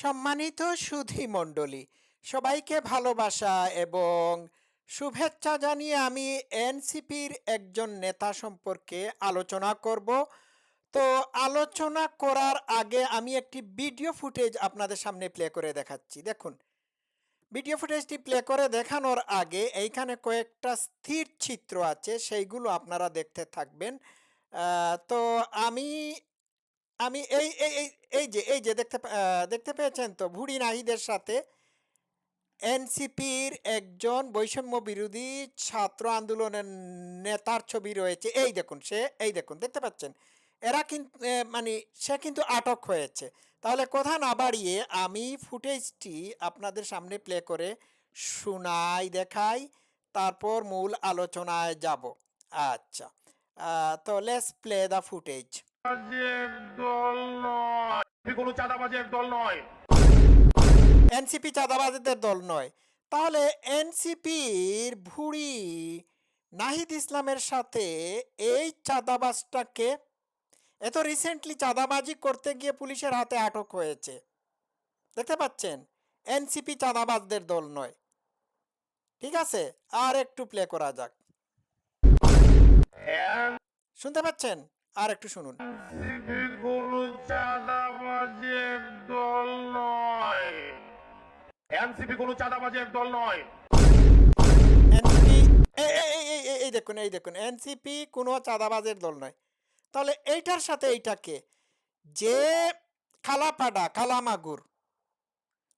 সম্মানিত সুধী মণ্ডলী, সবাইকে ভালোবাসা এবং শুভেচ্ছা জানিয়ে আমি এনসিপির একজন নেতা সম্পর্কে আলোচনা করব। তো আলোচনা করার আগে আমি একটি ভিডিও ফুটেজ আপনাদের সামনে প্লে করে দেখাচ্ছি। দেখুন, ভিডিও ফুটেজটি প্লে করে দেখানোর আগে এইখানে কয়েকটা স্থির চিত্র আছে, সেইগুলো আপনারা দেখতে থাকবেন। তো আমি আমি এই এই এই যে এই যে দেখতে দেখতে পেয়েছেন তো ভুড়ি নাহিদের সাথে এনসিপির একজন বৈষম্য বিরোধী ছাত্র আন্দোলনের নেতার ছবি রয়েছে। এই দেখুন, সে, এই দেখুন, দেখতে পাচ্ছেন? এরা কিন্তু মানে সে কিন্তু আটক হয়েছে। তাহলে কথা না বাড়িয়ে আমি ফুটেজটি আপনাদের সামনে প্লে করে শোনাই, দেখাই, তারপর মূল আলোচনায় যাব। আচ্ছা তো লেটস প্লে দ্য ফুটেজ দল নয়। কোনো চাঁদাবাজের দল নয়। এনসিপি চাঁদাবাজদের দল নয়। তাহলে এনসিপির ভুড়ি নাহিদ ইসলামের সাথে এই চাঁদাবাজটাকে এত রিসেন্টলি চাঁদাবাজি করতে গিয়ে পুলিশের হাতে আটক হয়েছে। দেখতে পাচ্ছেন? এনসিপি চাঁদাবাজদের দল নয়। ঠিক আছে? আর একটু প্লে করা যাক। শুনতে পাচ্ছেন? আর একটু শুনুন। কোনো চাঁদাবাজের দল নয় এনসিপি কোনো চাঁদাবাজের দল নয়। এনসিপি এই এই এই এই- এই দেখুন এই দেখুন এনসিপি কোনো চাঁদাবাজের দল নয়। তাহলে এইটার সাথে এইটাকে যে খালাপাডা কালামাগুর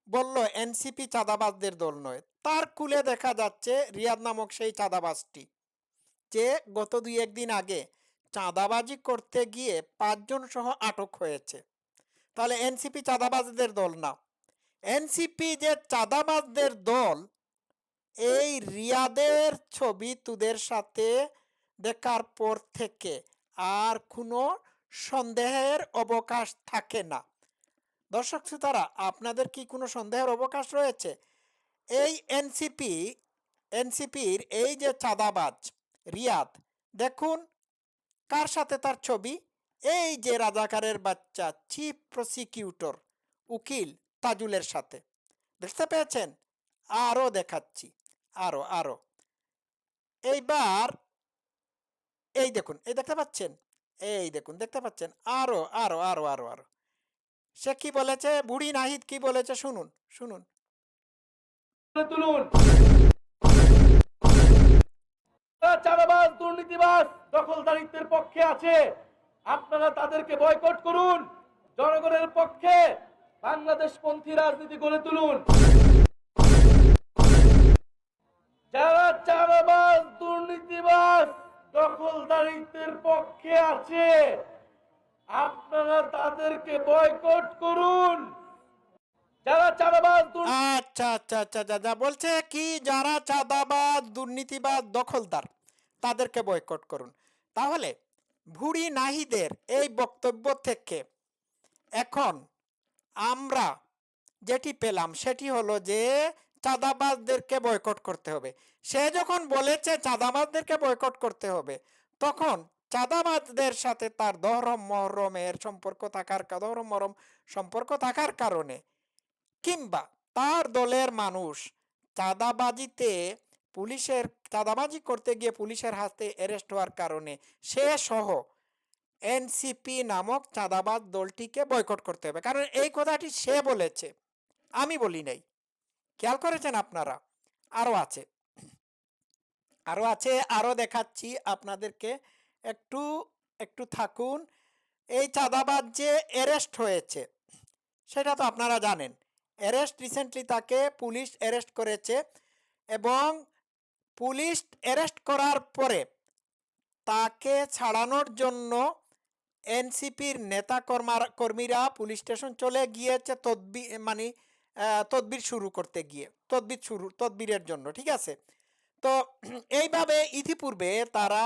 বলল এনসিপি চাঁদাবাজদের দল নয়। তার কুলে দেখা যাচ্ছে রিয়াদ নামক সেই চাঁদাবাজটি যে গত দুই একদিন আগে চাঁদাবাজি করতে গিয়ে পাঁচজন সহ আটক হয়েছে। তাহলে এনসিপি চাঁদাবাজদের দল না। এনসিপি যে চাঁদাবাজদের দল, এই রিয়াদের ছবি তোদের সাথে দেখার পর থেকে আর কোনো সন্দেহের অবকাশ থাকে না। দর্শক শ্রোতারা, আপনাদের কি কোনো সন্দেহের অবকাশ রয়েছে? এই এনসিপি, এনসিপির এই যে চাঁদাবাজ, রিয়াদ, দেখুন কার সাথে তার ছবি? এই যে রাজাকারের বাচ্চা, চিফ প্রসিকিউটর, উকিল তাজুলের সাথে। দেখতে পেয়েছেন? আরও দেখাচ্ছি, আরও আরও। এইবার এই দেখুন, এই দেখতে পাচ্ছেন? এই দেখুন, দেখতে পাচ্ছেন? আরও আরও আরও আরও আরও। সে কি বলেছে? বুড়ি নাহিদ কি বলেছে? শুনুন শুনুন। তুলুন। চাঁদাবাজ, দুর্নীতিবাজ, দখলদারিত্বের পক্ষে আছে। আপনারা তাদেরকে বয়কট করুন। জনগণের পক্ষে বাংলাদেশ পন্থী রাজনীতি গড়ে তুলুন। যারা দুর্নীতিবাজ, দখলদারিত্বের পক্ষে আছে, আপনারা তাদেরকে বয়কট করুন। যারা চাঁদাবাজ দুর্নীতি আচ্ছা আচ্ছা আচ্ছা যা যা বলছে কি যারা চাঁদাবাজ, দুর্নীতিবাজ, দখলদার, তাদেরকে বয়কট করুন। তাহলে ভুড়ি নাহিদের এই বক্তব্য থেকে এখন আমরা যেটি পেলাম সেটি হলো যে চাঁদাবাজদেরকে বয়কট করতে হবে। সে যখন বলেছে চাঁদাবাজদেরকে বয়কট করতে হবে, তখন চাঁদাবাজদের সাথে তার দহরম মহরমের সম্পর্ক থাকার দহরম মহরম সম্পর্ক থাকার কারণে কিংবা তার দলের মানুষ চাঁদাবাজিতে পুলিশের, চাঁদাবাজি করতে গিয়ে পুলিশের হাতে অ্যারেস্ট হওয়ার কারণে সে সহ এনসিপি নামক চাঁদাবাজ দলটিকে বয়কট করতে হবে। কারণ এই কথাটি সে বলেছে, আমি বলি নাই। খেয়াল করেছেন আপনারা? আরও আছে। আরও আছে আরও দেখাচ্ছি আপনাদেরকে। একটু একটু থাকুন। এই চাঁদাবাজ যে অ্যারেস্ট হয়েছে, সেটা তো আপনারা জানেন। অ্যারেস্ট রিসেন্টলি তাকে পুলিশ অ্যারেস্ট করেছে এবং পুলিশ অ্যারেস্ট করার পরে তাকে ছাড়ানোর জন্য এনসিপির নেতা কর্মার পুলিশ স্টেশন চলে গিয়েছে তদবি মানে তদবির শুরু করতে গিয়ে, তদবির শুরু, তদবিরের জন্য, ঠিক আছে? তো এইভাবে ইতিপূর্বে তারা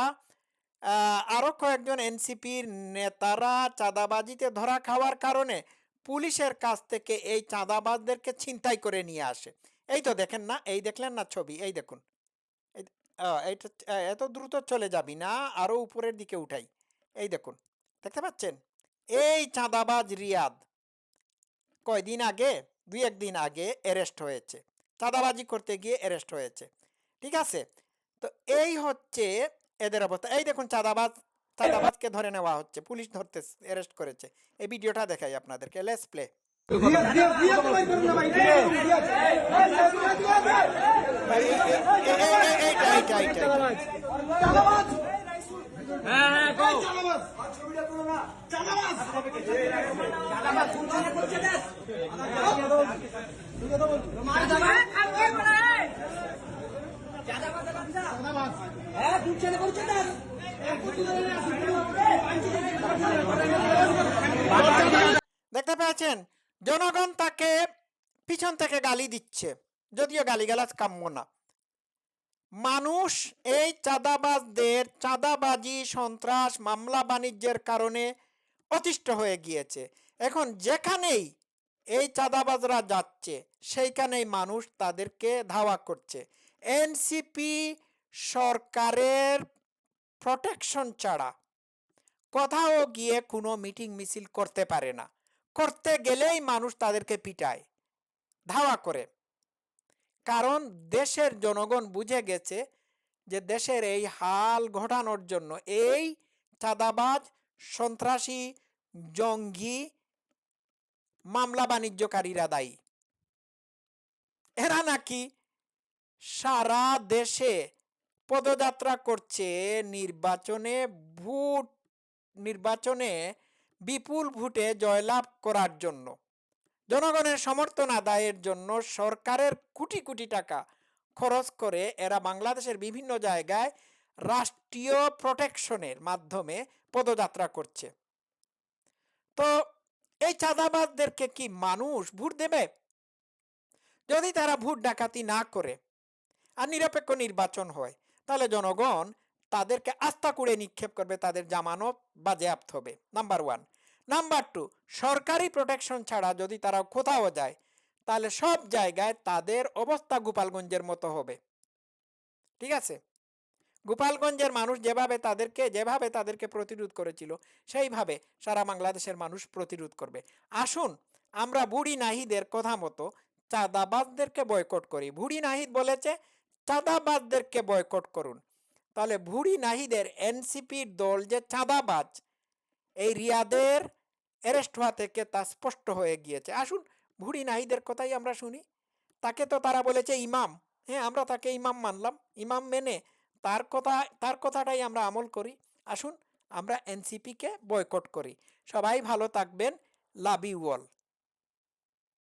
আরও আরও কয়েকজন এনসিপির নেতারা চাঁদাবাজিতে ধরা খাওয়ার কারণে পুলিশের কাছ থেকে এই চাঁদাবাজদেরকে ছিনতাই করে নিয়ে আসে। এই তো দেখেন না, এই দেখলেন না ছবি, এই দেখুন। এইটা এত দ্রুত চলে যাবি না, আরও উপরের দিকে উঠাই। এই দেখুন, দেখতে পাচ্ছেন? এই চাঁদাবাজ রিয়াদ কয়দিন আগে, দুই একদিন আগে অ্যারেস্ট হয়েছে। চাঁদাবাজি করতে গিয়ে অ্যারেস্ট হয়েছে। ঠিক আছে? তো এই হচ্ছে এদের অবস্থা। এই দেখুন, চাঁদাবাজ চাঁদাবাজকে ধরে নেওয়া হচ্ছে পুলিশ ধরতে অ্যারেস্ট করেছে এই ভিডিওটা দেখাই আপনাদেরকে লেস প্লে এইটা দেখতে পেয়েছেন, জনগণ তাকে পিছন থেকে গালি দিচ্ছে, যদিও গালিগালাজ কাম্য না। মানুষ এই চাঁদাবাজদের চাঁদাবাজি, সন্ত্রাস, মামলা বাণিজ্যের কারণে অতিষ্ঠ হয়ে গিয়েছে। এখন যেখানেই এই চাঁদাবাজরা যাচ্ছে, সেইখানেই মানুষ তাদেরকে ধাওয়া করছে। এনসিপি সরকারের প্রোটেকশন ছাড়া। কোথাও গিয়ে কোনো মিটিং মিছিল করতে পারে না। করতে গেলেই মানুষ তাদেরকে পিটায়। ধাওয়া করে। কারণ দেশের জনগণ বুঝে গেছে যে দেশের এই হাল ঘটানোর জন্য এই চাঁদাবাজ, সন্ত্রাসী, জঙ্গি মামলা বাণিজ্যকারীরা দায়ী। এরা নাকি সারা দেশে পদযাত্রা করছে। নির্বাচনে ভোট, নির্বাচনে বিপুল ভোটে জয়লাভ করার জন্য। জনগণের সমর্থন আদায়ের জন্য সরকারের কোটি কোটি টাকা খরচ করে এরা বাংলাদেশের বিভিন্ন জায়গায় রাষ্ট্রীয় প্রোটেকশনের মাধ্যমে পদযাত্রা করছে। তো এই চাঁদাবাজদেরকে কি মানুষ ভোট দেবে? যদি তারা ভোট ডাকাতি না করে আর নিরপেক্ষ নির্বাচন হয় তাহলে জনগণ তাদেরকে আস্থা করে নিক্ষেপ করবে, তাদের জামানত বাজেয়াপ্ত হবে। নাম্বার ওয়ান নাম্বার টু সরকারি প্রোটেকশন ছাড়া যদি তারা কোথাও যায়, তাহলে সব জায়গায় তাদের অবস্থা গোপালগঞ্জের মতো হবে। ঠিক আছে? গোপালগঞ্জের মানুষ যেভাবে তাদেরকে যেভাবে তাদেরকে প্রতিরোধ করেছিল, সেইভাবে সারা বাংলাদেশের মানুষ প্রতিরোধ করবে। আসুন, আমরা বুড়ি নাহিদের কথা মতো চাঁদাবাজদেরকে বয়কট করি। বুড়ি নাহিদ বলেছে চাঁদাবাজদেরকে বয়কট করুন। তাহলে ভুড়ি নাহিদের এনসিপির দল যে চাঁদাবাজ, এই রিয়াদের অ্যারেস্ট হওয়া থেকে তা স্পষ্ট হয়ে গিয়েছে। আসুন ভুড়ি নাহিদের কথাই আমরা শুনি। তাকে তো তারা বলেছে ইমাম। হ্যাঁ আমরা তাকে ইমাম মানলাম। ইমাম মেনে তার কথা, তার কথাটাই আমরা আমল করি। আসুন, আমরা এনসিপিকে বয়কট করি। সবাই ভালো থাকবেন। Love you all.